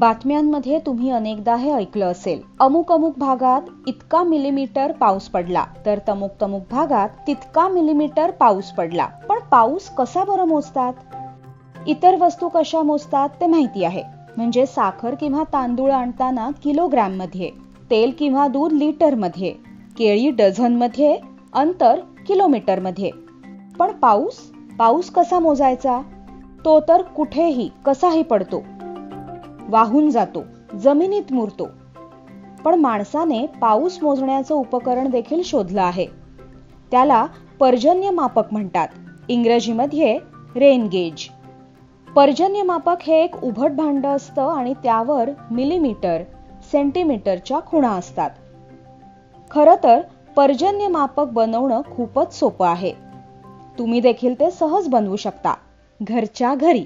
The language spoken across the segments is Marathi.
बातम्यांमध्ये तुम्ही अनेकदा हे ऐकलं असेल. अमुक अमुक भागात इतका मिलीमीटर पाऊस पडला. तर तमुक तमुक भागात तितका मिलीमीटर पाऊस पडला. पण पाऊस कसा बरं मोजतात? इतर वस्तू कशा मोजतात ते माहिती आहे. म्हणजे साखर किंवा तांदूळ आणताना किलोग्रॅममध्ये तेल किंवा दूध लिटरमध्ये केळी डझनमध्ये अंतर किलोमीटरमध्ये. पण पाऊस पाऊस कसा मोजायचा? तो तर कुठेही कसाही पडतो. वाहून जातो जमिनीत मुरतो. पण माणसाने पाऊस मोजण्याचं उपकरण देखील शोधलं आहे. त्याला पर्जन्यमापक म्हणतात इंग्रजीमध्ये रेन गेज पर्जन्यमापक हे एक उभट भांड असतं आणि त्यावर मिलीमीटर सेंटीमीटरच्या खुणा असतात. खरं तर पर्जन्यमापक बनवणं खूपच सोपं आहे. तुम्ही देखील ते सहज बनवू शकता घरच्या घरी.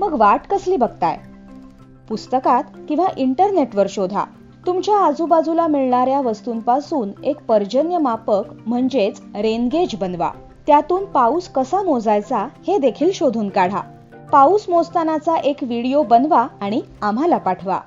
मग वाट कसली बघताय? पुस्तकात किंवा इंटरनेटवर शोधा. तुमच्या आजूबाजूला मिळणाऱ्या वस्तूंपासून एक पर्जन्यमापक म्हणजेच रेनगेज बनवा. त्यातून पाऊस कसा मोजायचा हे देखील शोधून काढा. पाऊस मोजतानाचा एक व्हिडिओ बनवा आणि आम्हाला पाठवा.